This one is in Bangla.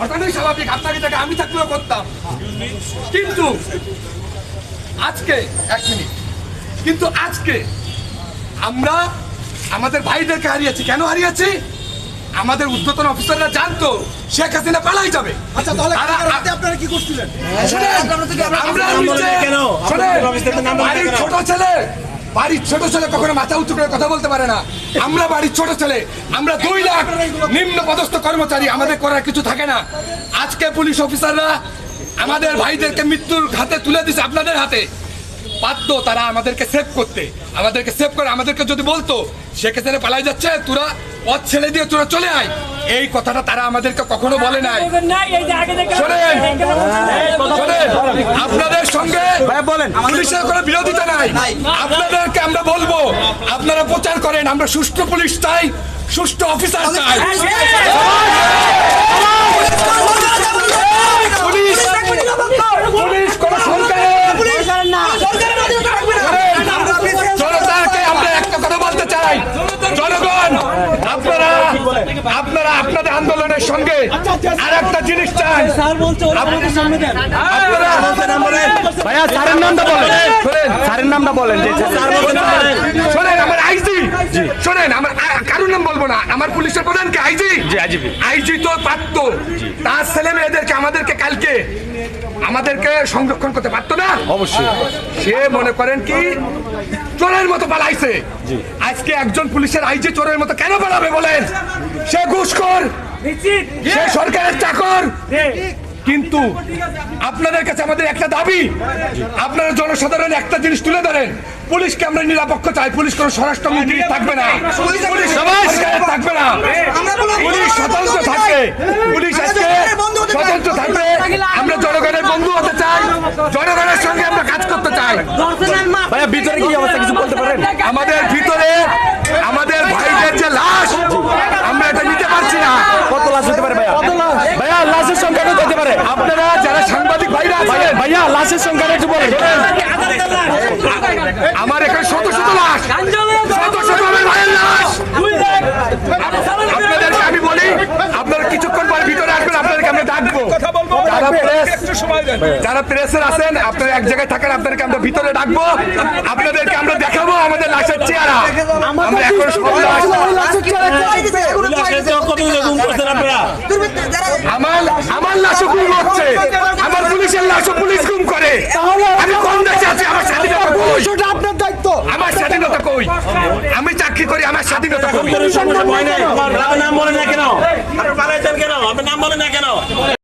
ঘটনাই স্বাভাবিক আপনাকে জায়গায় আমি থাকলেও করতাম। কিন্তু আজকে এক মিনিট। কিন্তু আজকে আমরা আমাদের ভাইদেরকে হারিয়েছি। কেন হারিয়েছি? আমাদের উদ্যতন অফিসাররা জানতো শেখ হাসিনা পালাই যাবে। আচ্ছা তাহলে রাতে আপনারা কি করছিলেন? কেন? ছোট ছেলে বাড়ির ছোট ছেলে কখনো মাথা উঁচু করে কথা বলতে পারে না। আমরা বাড়ির ছোট ছেলে, আমরা দুই লাখ নিম্ন পদস্থ কর্মচারী, আমাদের করার কিছু থাকে না। আজকে পুলিশ অফিসাররা আমাদের ভাইদেরকে মৃত্যুর হাতে তুলে দিছে আপনাদের হাতে। বাধ্য তারা আমাদেরকে সেভ করতে। আমাদেরকে সেভ করে, আমাদেরকে যদি বলতো সেক্ষেত্রে পালাই যাচ্ছে, তোরা পথ ছেড়ে দিয়ে তোরা চলে আয়। এই কথাটা তারা আমাদেরকে কখনো বলে নাই। আপনাদের সঙ্গে বলেন। পুলিশের কোনো বিরোধিতা নাই। আপনাদেরকে আমরা বলব আপনারা প্রচার করেন আমরা সুষ্ঠু পুলিশ চাই সুষ্ঠু অফিসার চাই পুলিশ পুলিশ কোন সরকারের জনতাকে আমরা একটা কথা বলতে চাই জনগণ আপনারা আপনারা আপনাদের আন্দোলনের সঙ্গে আর একটা জিনিস চাই। আপনারা ভাইয়া স্যারের নামটা বলেন। স্যারের নামটা শোনেন আমার আইজি। শোনেন আমার না আমার পুলিশের প্রধান কি আইজি। আইজি তো পারত। তার ছেলে মেয়েদেরকে আমাদেরকে কালকে আমাদেরকে সংরক্ষণ করতে পারতো না? অবশ্যই। সে মনে করেন কি চোরের মতো পালাইছে। আজকে একজন পুলিশের আইজি চোরের মতো কেন পালাবে বলেন? সে ঘুষখোর সে সরকারের চাকর। কিন্তু আপনাদের কাছে আমাদের একটা দাবি। আপনারা জনসাধারণ একটা জিনিস তুলে ধরেন। পুলিশকে আমরা নিরাপক্ষ চাই। পুলিশ কোনো স্বরাষ্ট্রমন্ত্রী থাকবে না। পুলিশ থাকবে না। পুলিশ স্বতন্ত্র থাকবে পুলিশ আজকে স্বতন্ত্র থাকবে। আমরা জনগণের বন্ধু হতে চাই। জনগণের সঙ্গে আমরা কাজ করতে চাই। ভিতরে কি অবস্থা কিছু বলতে পারেন? আমাদের ভিতরে আমাদের ভাইদের যে লাশ আমরা এটা নিতে পারছি না কত লাশ হতে পারে ভাইয়া ভাইয়া লাশের সংখ্যা কত হতে পারে আপনারা যারা সাংবাদিক ভাইরা আছেন ভাইয়া লাশের সংখ্যাটা একটু বলেন। আমার এখানে শত শত লাশ। শত শত ভাইয়ের লাশ। আপনাদেরকে আমি বলি, আপনারা কিছুক্ষণ পর ভিতরে আসবেন, আপনাদেরকে আমরা ডাকবো। যারা প্রেস যারা প্রেসের আছেন, আপনারা এক জায়গায় থাকেন, আপনাদেরকে আমরা ভিতরে ডাকবো। আপনাদেরকে আমরা দেখাবো আমাদের লাশের চেহারা। আমরা এখন সব আমার আমার লাশও গুম হচ্ছে লাশও পুলিশ গুম করে। আমি কোন দেশে আছি? আমার স্বাধীনতা কই? আপনার দায়িত্ব। আমার স্বাধীনতা কই? আমি চাকরি করি আমার স্বাধীনতা কই? নাম বলেন না কেন? আপনি পালাইছেন কেন? আপনার নাম বলেন না কেন?